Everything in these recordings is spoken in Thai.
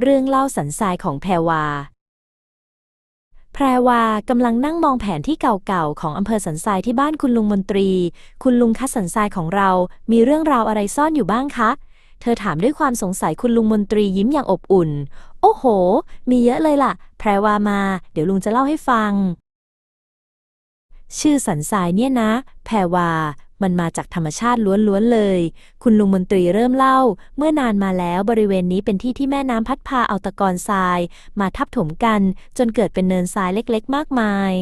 เรื่องเล่าสันทรายของแพรวา แพรวากำลังนั่งมองแผนที่เก่าๆ ของอำเภอสันทรายที่บ้านคุณลุงมนตรี คุณลุงคะสันทรายของเรา มีเรื่องราวอะไรซ่อนอยู่บ้างคะ เธอถามด้วยความสงสัยคุณลุงมนตรียิ้มอย่างอบอุ่น โอ้โห มีเยอะเลยล่ะ แพรวามา เดี๋ยวลุงจะเล่าให้ฟัง ชื่อสันทรายเนี่ยนะ แพรวา มันมาจากธรรมชาติล้วนๆเลย คุณลุงมนตรีเริ่มเล่า เมื่อนานมาแล้วบริเวณนี้เป็นที่ที่แม่น้ำพัดพาเอาตะกอนทราย มาทับถมกัน จนเกิดเป็นเนินทรายเล็กๆ มากมาย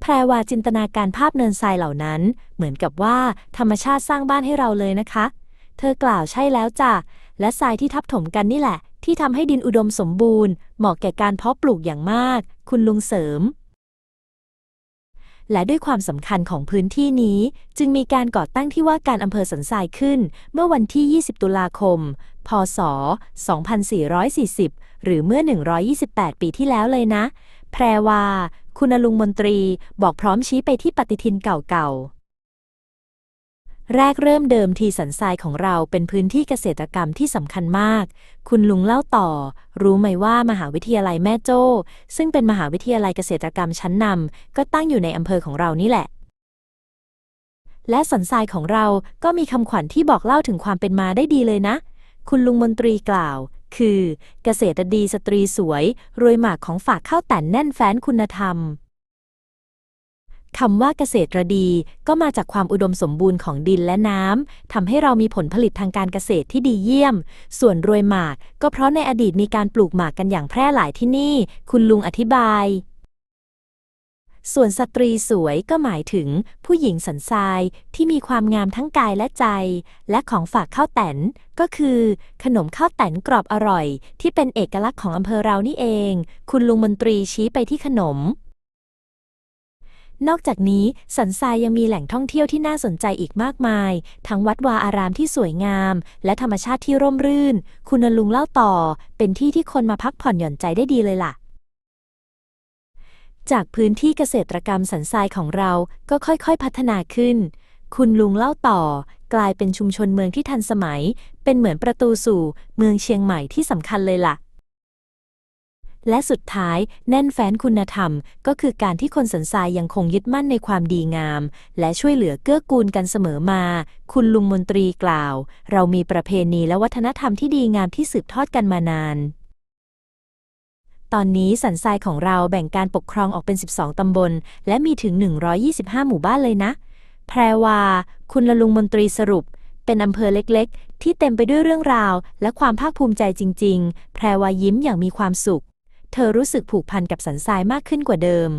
แพรวาจินตนาการภาพเนินทรายเหล่านั้น เหมือนกับว่าธรรมชาติสร้างบ้านให้เราเลยนะคะ เธอกล่าวใช่แล้วจ้ะ และทรายที่ทับถมกันนี่แหละ ที่ทำให้ดินอุดมสมบูรณ์ เหมาะแก่การเพาะปลูกอย่างมาก คุณลุงเสริม และด้วยความสำคัญของพื้นที่นี้ จึงมีการก่อตั้งที่ว่าการอำเภอสันทรายขึ้น เมื่อวันที่ 20 ตุลาคม พศ 2440 หรือเมื่อ 128 ปีที่แล้วเลยนะ แพรวา คุณลุงมนตรีบอกพร้อมชี้ไปที่ปฏิทินเก่าๆ แรกเริ่มเดิมทีสันทรายของเราเป็นพื้นที่เกษตรกรรมที่สำคัญมาก คุณลุงเล่าต่อ รู้ไหมว่ามหาวิทยาลัยแม่โจ้ ซึ่งเป็นมหาวิทยาลัยเกษตรกรรมชั้นนำก็ตั้งอยู่ในอำเภอของเรานี่แหละ และสันทรายของเราก็มีคำขวัญที่บอกเล่าถึงความเป็นมาได้ดีเลยนะ คุณลุงมนตรีกล่าว คือ เกษตรดีสตรีสวย รวยหมากของฝากข้าวแต่นแน่นแฟ้นคุณธรรม คำว่าเกษตรดีก็มาจากความอุดมสมบูรณ์ของดินและน้ำทำให้เรามีผลผลิตทางการเกษตรที่ดีเยี่ยม ส่วนรวยหมากก็เพราะในอดีตมีการปลูกหมากกันอย่างแพร่หลายที่นี่ คุณลุงอธิบาย ส่วนสตรีสวยก็หมายถึง ผู้หญิงสันทรายที่มีความงามทั้งกายและใจ และของฝากข้าวแตนก็คือ ขนมข้าวแตนกรอบอร่อย ที่เป็นเอกลักษณ์ของอำเภอเรานี่เอง คุณลุงมนตรีชี้ไปที่ขนม นอกจากนี้สันทรายยังมีแหล่งท่องเที่ยวที่น่าสนใจอีกมากมาย ทั้งวัดวาอารามที่สวยงาม และธรรมชาติที่ร่มรื่น คุณลุงเล่าต่อ เป็นที่ที่คนมาพักผ่อนหย่อนใจได้ดีเลยล่ะ จากพื้นที่เกษตรกรรมสันทรายของเราก็ค่อยๆพัฒนาขึ้น คุณลุงเล่าต่อ กลายเป็นชุมชนเมืองที่ทันสมัย เป็นเหมือนประตูสู่ เมืองเชียงใหม่ที่สำคัญเลยล่ะ และสุดท้ายแน่นแฟ้นคุณธรรม ก็คือการที่คนสันทรายยังคงยึดมั่นในความดีงาม และช่วยเหลือเกื้อกูลกันเสมอมา คุณลุงมนตรีกล่าว เรามีประเพณีและวัฒนธรรมที่ดีงามที่สืบทอดกันมานานตอนนี้สันทรายของเราแบ่งการปกครองออกเป็น 12 ตำบล และมีถึง 125 หมู่บ้านเลยนะ แพรวา คุณละลุงมนตรีสรุป เป็นอำเภอเล็กๆ ที่เต็มไปด้วยเรื่องราว และความภาคภูมิใจจริง ๆ แพรวายิ้มอย่างมีความสุข เธอรู้สึกผูกพันกับสันทรายมากขึ้นกว่าเดิม